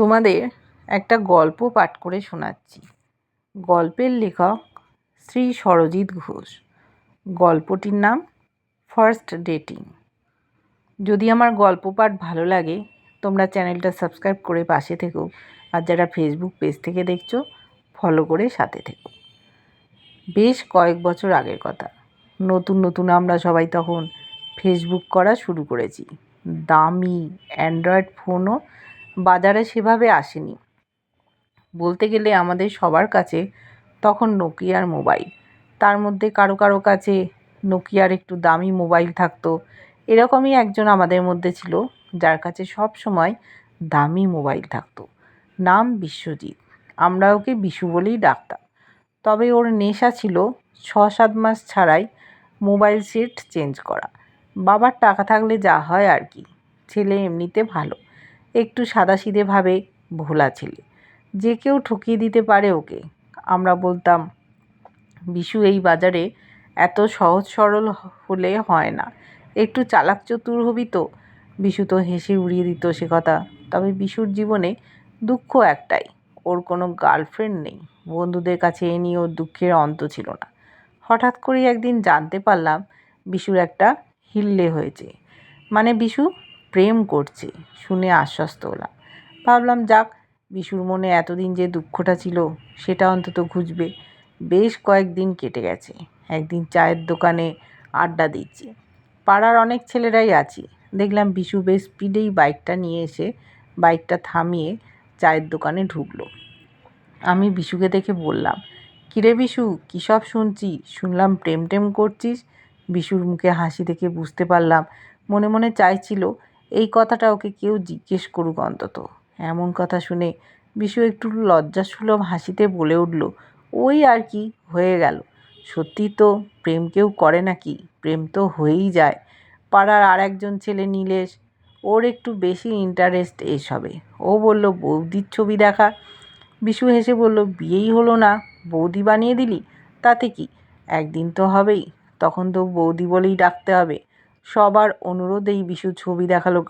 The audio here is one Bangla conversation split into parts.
তোমাদের একটা গল্প পাঠ করে শোনাচ্ছি। গল্পের লেখক শ্রী সরজিৎ ঘোষ। গল্পটির নাম ফার্স্ট ডেটিং। যদি আমার গল্প পাঠ ভালো লাগে, তোমরা চ্যানেলটা সাবস্ক্রাইব করে পাশে থেকো আর যারা ফেসবুক পেজ থেকে দেখছ ফলো করে সাথে থেকো। বেশ কয়েক বছর আগের কথা। নতুন নতুন আমরা সবাই তখন ফেসবুক করা শুরু করেছি। দামি অ্যান্ড্রয়েড ফোনও বাজারে সেভাবে আসেনি। বলতে গেলে আমাদের সবার কাছে তখন নোকিয়ার মোবাইল। তার মধ্যে কারও কারও কাছে নোকিয়ার একটু দামি মোবাইল থাকতো। এরকমই একজন আমাদের মধ্যে ছিল, যার কাছে সব সময় দামি মোবাইল থাকতো। নাম বিশ্বজিৎ। আমরা ওকে বিশু বলেই ডাকতাম। তবে ওর নেশা ছিল ছ সাত মাস ছাড়াই মোবাইল সেট চেঞ্জ করা। বাবার টাকা থাকলে যা হয় আর কি। ছেলে এমনিতে ভালো। একটু সাদাসিধেভাবে ভোলা ছেলে, যে কেউ ঠকিয়ে দিতে পারে ওকে। আমরা বলতাম, বিশু, এই বাজারে এত সহজ সরল হলে হয় না। একটু চালাক চতুর হবি তো। বিশু তো হেসে উড়িয়ে দিত সে কথা। তবে বিশুর জীবনে দুঃখ একটাই, ওর কোনো গার্লফ্রেন্ড নেই। বন্ধুদের কাছে এ নিয়ে ওর দুঃখের অন্ত ছিল না। হঠাৎ করেই একদিন জানতে পারলাম, বিশুর একটা হিল্লে হয়েছে। মানে বিশু প্রেম করছে, শুনে আশ্বস্ত হলাম। ভাবলাম, যাক, বিশুর মনে এতদিন যে দুঃখটা ছিল, সেটা অন্তত ঘুচবে। বেশ কয়েকদিন কেটে গেছে। একদিন চায়ের দোকানে আড্ডা দিচ্ছি। পাড়ার অনেক ছেলেরাই আছি। দেখলাম বিশু বেশ স্পিডেই বাইকটা নিয়ে এসে, বাইকটা থামিয়ে চায়ের দোকানে ঢুকলো। আমি বিশুকে দেখে বললাম, কিরে বিশু, কী সব শুনছি? শুনলাম প্রেম টেম করছিস। বিশুর মুখে হাসি দেখে বুঝতে পারলাম, মনে মনে চাইছিল এই কথাটা ওকে কেউ জিজ্ঞেস করুক অন্তত। এমন কথা শুনে বিশু একটু লজ্জাসুলভ হাসিতে বলে উঠল, ওই আর কি, হয়ে গেল। সত্যি তো প্রেম কেউ করে নাকি? প্রেম তো হয়েই যায়। পাড়ার আর একজন ছেলে নীলেশ, ওর একটু বেশি ইন্টারেস্ট এসবে ও বলল, বৌদির ছবি দেখা? বিশু হেসে বলল, বিয়েই হলো না। বৌদি বানিয়ে দিলি? তাতে কি? একদিন তো হবেই। তখন তো বৌদি বলেই ডাকতে হবে। সবার অনুরোধেই বিশু ছবি দেখাল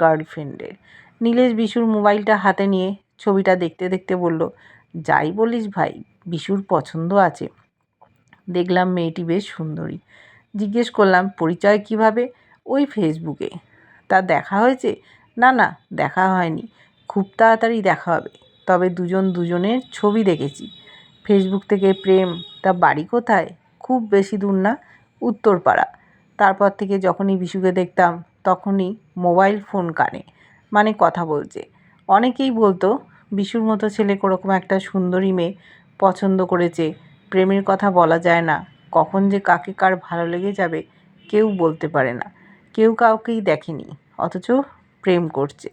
গার্লফ্রেন্ডের। নীলেশ বিশুর মোবাইলটা হাতে নিয়ে ছবিটা দেখতে দেখতে বলল, যাই বলিস ভাই, বিশুর পছন্দ আছে। দেখলাম মেয়েটি বেশ সুন্দরী। জিজ্ঞেস করলাম, পরিচয় কীভাবে? ওই ফেসবুকে। তা দেখা হয়েছে? না না, দেখা হয়নি। খুব তাড়াতাড়ি দেখা হবে। তবে দুজন দুজনের ছবি দেখেছি। ফেসবুক থেকে প্রেম, তা বাড়ি কোথায়? খুব বেশি দূর না, উত্তরপাড়া। তারপর থেকে যখনই বিশুকে দেখতাম, তখনই মোবাইল ফোন কানে মানে কথা বলছে। অনেকেই বলতো, বিশুর মতো ছেলে কোরকম একটা সুন্দরী মেয়ে পছন্দ করেছে, প্রেমের কথা বলা যায় না, কখন যে কাকে কার ভালো লেগে যাবে, কেউ বলতে পারে না, কেউ কাউকেই দেখেনি, অথচ প্রেম করছে।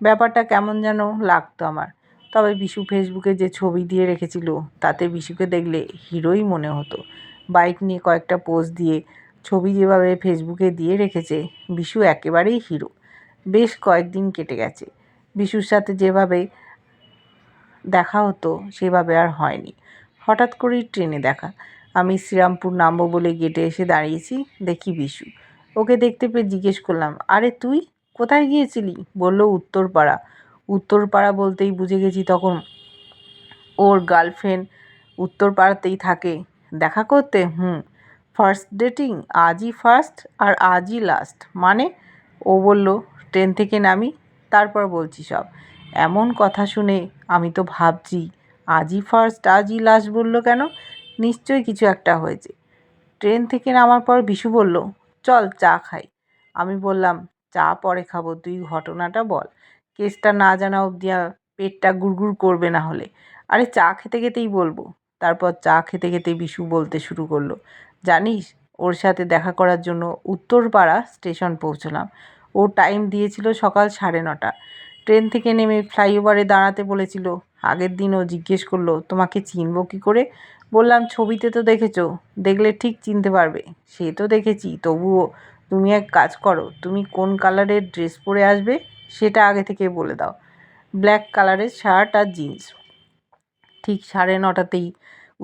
ব্যাপারটা কেমন যেন লাগতো আমার। তবে বিশু ফেসবুকে যে ছবি দিয়ে রেখেছিল, তাতে বিশুকে দেখলে হিরোই মনে হতো। বাইক নিয়ে কয়েকটা পোজ দিয়ে ছবি যেভাবে ফেসবুকে দিয়ে রেখেছে, বিশু একেবারেই হিরো। বেশ কয়েকদিন কেটে গেছে। বিশুর সাথে যেভাবে দেখা হতো, সেভাবে আর হয়নি। হঠাৎ করেই ট্রেনে দেখা। আমি শ্রীরামপুর নামবো বলে গেটে এসে দাঁড়িয়েছি, দেখি বিশু। ওকে দেখতে পেয়ে জিজ্ঞেস করলাম, আরে তুই কোথায় গিয়েছিলি? বলল, উত্তরপাড়া। উত্তরপাড়া বলতেই বুঝে গেছি তখন ওর গার্লফ্রেন্ড উত্তরপাড়াতেই থাকে। দেখা করতে? হুম। ফার্স্ট ডেটিং, আজই ফার্স্ট আর আজই লাস্ট। মানে ও বলল, ট্রেন থেকে নামি, তারপর বলছি সব। এমন কথা শুনে আমি তো ভাবছি, আজই ফার্স্ট, আজই লাস্ট বলল কেন? নিশ্চয়ই কিছু একটা হয়েছে। ট্রেন থেকে নামার পর বিশু বলল, চল চা খাই। আমি বললাম, চা পরে খাব, তুই ঘটনাটা বল। কেসটা না জানা অবধি পেটটা গুড়গুড় করবে না হলে। আরে চা খেতে খেতেই বলব। তারপর চা খেতে খেতে বিশু বলতে শুরু করল জানিস, ওর সাথে দেখা করার জন্য উত্তরপাড়া স্টেশন পৌঁছলাম। ও টাইম দিয়েছিল সকাল সাড়ে নটা। ট্রেন থেকে নেমে ফ্লাইওভারে দাঁড়াতে বলেছিল। আগের দিন ও জিজ্ঞেস করল, তোমাকে চিনব কী করে? বললাম, ছবিতে তো দেখেছ, দেখলে ঠিক চিনতে পারবে। সে তো দেখেছি, তবুও তুমি এক কাজ করো, তুমি কোন কালারের ড্রেস পরে আসবে সেটা আগে থেকে বলে দাও। ব্ল্যাক কালারের শার্ট আর জিন্স। ঠিক সাড়ে নটাতেই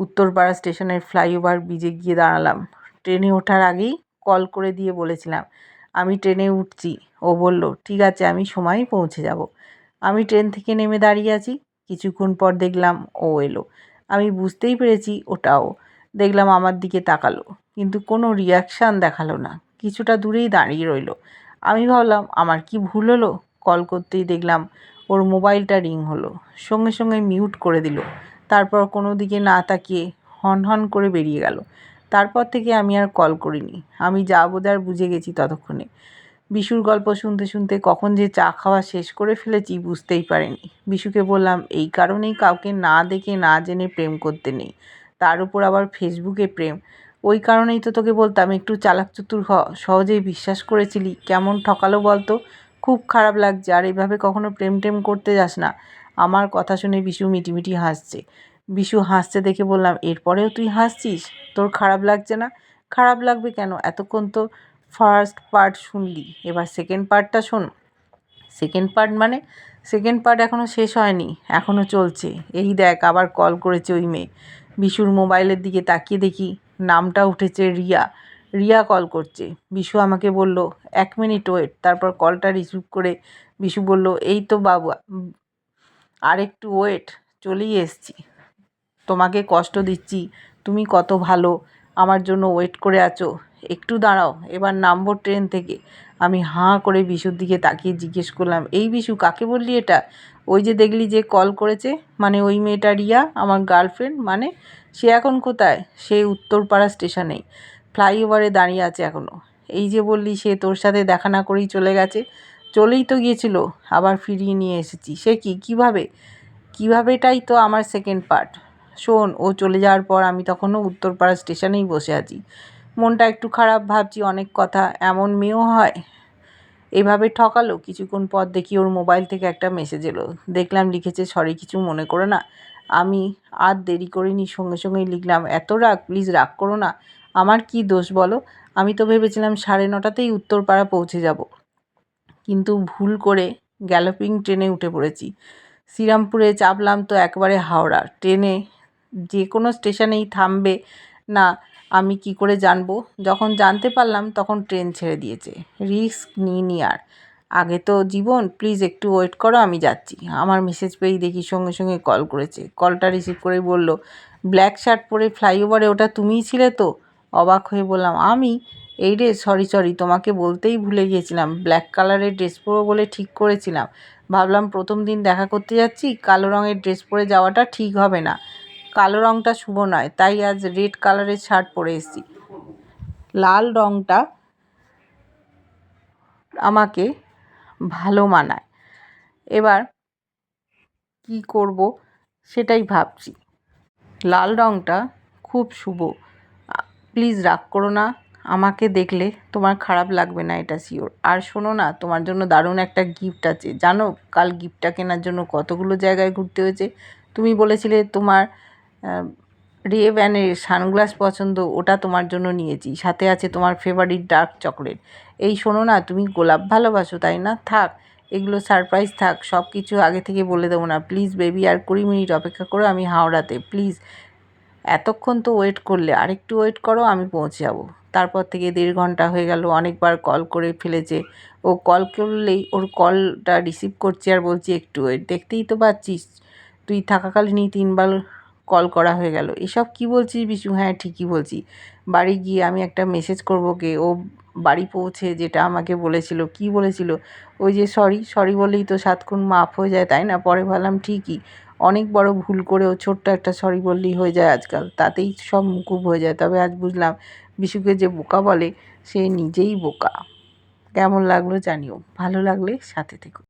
উত্তরপাড়া স্টেশনের ফ্লাইওভার ব্রিজে গিয়ে দাঁড়ালাম। ট্রেনে ওঠার আগেই কল করে দিয়ে বলেছিলাম, আমি ট্রেনে উঠছি। ও বলল, ঠিক আছে, আমি সময় পৌঁছে যাব। আমি ট্রেন থেকে নেমে দাঁড়িয়ে আছি। কিছুক্ষণ পর দেখলাম ও এলো। আমি বুঝতেই পেরেছি ওটাও। দেখলাম আমার দিকে তাকালো, কিন্তু কোনো রিয়াকশান দেখাল না। কিছুটা দূরেই দাঁড়িয়ে রইল। আমি ভাবলাম, আমার কি ভুল হলো? কল করতেই দেখলাম ওর মোবাইলটা রিং হলো। সঙ্গে সঙ্গে মিউট করে দিল। তারপর কোনো দিকে না তাকিয়ে হন হন করে বেরিয়ে গেল। তারপর থেকে আমি আর কল করিনি। আমি যা বোঝার বুঝে গেছি ততক্ষণে। বিশুর গল্প শুনতে শুনতে কখন যে চা খাওয়া শেষ করে ফেলেছি বুঝতেই পারিনি। বিশুকে বললাম, এই কারণেই কাউকে না দেখে না জেনে প্রেম করতে নেই। তার উপর আবার ফেসবুকে প্রেম। ওই কারণেই তো তোকে বলতাম, একটু চালাক চতুর হ। সহজেই বিশ্বাস করেছিলি। কেমন ঠকালো বলতো? খুব খারাপ লাগছে। আর এভাবে কখনো প্রেম টেম করতে যাস না। আমার কথা শুনে বিশু মিটিমিটি হাসছে। বিশু হাসছে দেখে বললাম, এরপরেও তুই হাসছিস? তোর খারাপ লাগছে না? খারাপ লাগবে কেন? এতক্ষণ তো ফার্স্ট পার্ট শুনলি। এবার সেকেন্ড পার্টটা শোন। সেকেন্ড পার্ট মানে? সেকেন্ড পার্ট এখনও শেষ হয়নি এখনও চলছে। এই দেখ, আবার কল করেছে ওই মেয়ে। বিশুর মোবাইলের দিকে তাকিয়ে দেখি নামটা উঠেছে রিয়া। রিয়া কল করছে। বিশু আমাকে বলল, এক মিনিট ওয়েট তারপর কলটা রিসিভ করে বিশু বলল, এই তো বাবু আর একটু ওয়েট চলেই এসছি। তোমাকে কষ্ট দিচ্ছি, তুমি কত ভালো, আমার জন্য ওয়েট করে আছো। একটু দাঁড়াও, এবার নামবো ট্রেন থেকে। আমি হাঁ করে বিশুর দিকে তাকিয়ে জিজ্ঞেস করলাম, এই বিশু, কাকে বললি এটা? ওই যে দেখলি যে কল করেছে মানে ওই মেয়েটা রিয়া, আমার গার্লফ্রেন্ড মানে সে এখন কোথায়? সে উত্তরপাড়া স্টেশনেই ফ্লাইওভারে দাঁড়িয়ে আছে এখনও এই যে বললি, সে তোর সাথে দেখা না করেই চলে গেছে। চলেই তো গিয়েছিল, আবার ফিরিয়ে নিয়ে এসেছি। সে কি, কীভাবে? কীভাবেটাই তো আমার সেকেন্ড পার্ট শোন, ও চলে যাওয়ার পর আমি তখনও উত্তরপাড়া স্টেশনেই বসে আছি। মনটা একটু খারাপ, ভাবছি অনেক কথা, এমন মেয়েও হয়? এভাবে ঠকালো, কিছুক্ষণ পর দেখি ওর মোবাইল থেকে একটা মেসেজ এলো। দেখলাম লিখেছে, সরি, কিছু মনে করো না। আমি আর দেরি করিনি, সঙ্গে সঙ্গেই লিখলাম, এত রাগ প্লিজ রাগ করো না। আমার কি দোষ বলো? আমি তো ভেবেছিলাম সাড়ে নটাতেই উত্তরপাড়া পৌঁছে যাব। কিন্তু ভুল করে গ্যালোপিং ট্রেনে উঠে পড়েছি। শ্রীরামপুরে চাপলাম তো একবারে হাওড়া। ট্রেনে যে কোনো স্টেশনেই থামবে না, আমি কি করে জানব? যখন জানতে পারলাম তখন ট্রেন ছেড়ে দিয়েছে। রিস্ক নিইনি আর। আগে তো জীবন, প্লিজ একটু ওয়েট করো, আমি যাচ্ছি। আমার মেসেজ পেয়েই দেখি সঙ্গে সঙ্গে কল করেছে। কলটা রিসিভ করেই বলল, ব্ল্যাক শার্ট পরে ফ্লাইওভারে ওটা তুমিই ছিলে তো? অবাক হয়ে বললাম, আমি? এই রে সরি সরি তোমাকে বলতেই ভুলে গিয়েছিলাম। ব্ল্যাক কালারের ড্রেস পরবো বলে ঠিক করেছিলাম। ভাবলাম প্রথম দিন দেখা করতে যাচ্ছি, কালো রঙের ড্রেস পরে যাওয়াটা ঠিক হবে না। কালো রঙটা শুভ নয়, তাই আজ রেড কালারের শার্ট পরে এসেছি। লাল রঙটা আমাকে ভালো মানায়। এবার কি করব সেটাই ভাবছি। লাল রঙটা খুব শুভ। প্লিজ রাগ করো না। আমাকে দেখলে তোমার খারাপ লাগবে না, এটা শিওর আর শোনো না, তোমার জন্য দারুণ একটা গিফট আছে। জানো, কাল গিফটটা কেনার জন্য কতগুলো জায়গায় ঘুরতে হয়েছে? তুমি বলেছিলে তোমার রে ভ্যানের সানগ্লাস পছন্দ, ওটা তোমার জন্য নিয়েছি। সাথে আছে তোমার ফেভারিট ডার্ক চকলেট এই শোনো না, তুমি গোলাপ ভালোবাসো, তাই না? থাক, এগুলো সারপ্রাইজ থাক সব কিছু আগে থেকে বলে দেবো না। প্লিজ বেবি আর কুড়ি মিনিট অপেক্ষা করো আমি হাওড়াতে। প্লিজ এতক্ষণ তো ওয়েট করলে, আরেকটু ওয়েট করো, আমি পৌঁছে যাব। তারপর থেকে দেড় ঘণ্টা হয়ে গেল, অনেকবার কল করে ফেলেছে। ও কল করলেই ওর কলটা রিসিভ করছি আর বলছি, একটু ওয়েট দেখতেই তো পাচ্ছিস, তুই থাকাকালীনই তিনবার কল করা হয়ে গেল। এসব কি বলছিস বিশু? হ্যাঁ ঠিকই বলছি। বাড়ি গিয়ে আমি একটা মেসেজ করব কে ও বাড়ি পৌঁছে যেটা আমাকে বলেছিল। কি বলেছিল? ওই যে সরি সরি বলেই তো সাতক্ষণ মাফ হয়ে যায়, তাই না? পরে ভাবলাম ঠিকই। অনেক বড় ভুল করেও ছোট্ট একটা সরি বললেই হয়ে যায় আজকাল। তাতেই সব মুকুব হয়ে যায়। তবে আজ বুঝলাম বিশুকে যে বোকা বলে সে নিজেই বোকা। কেমন লাগল জানিও। ভালো লাগলে সাথে থেকো।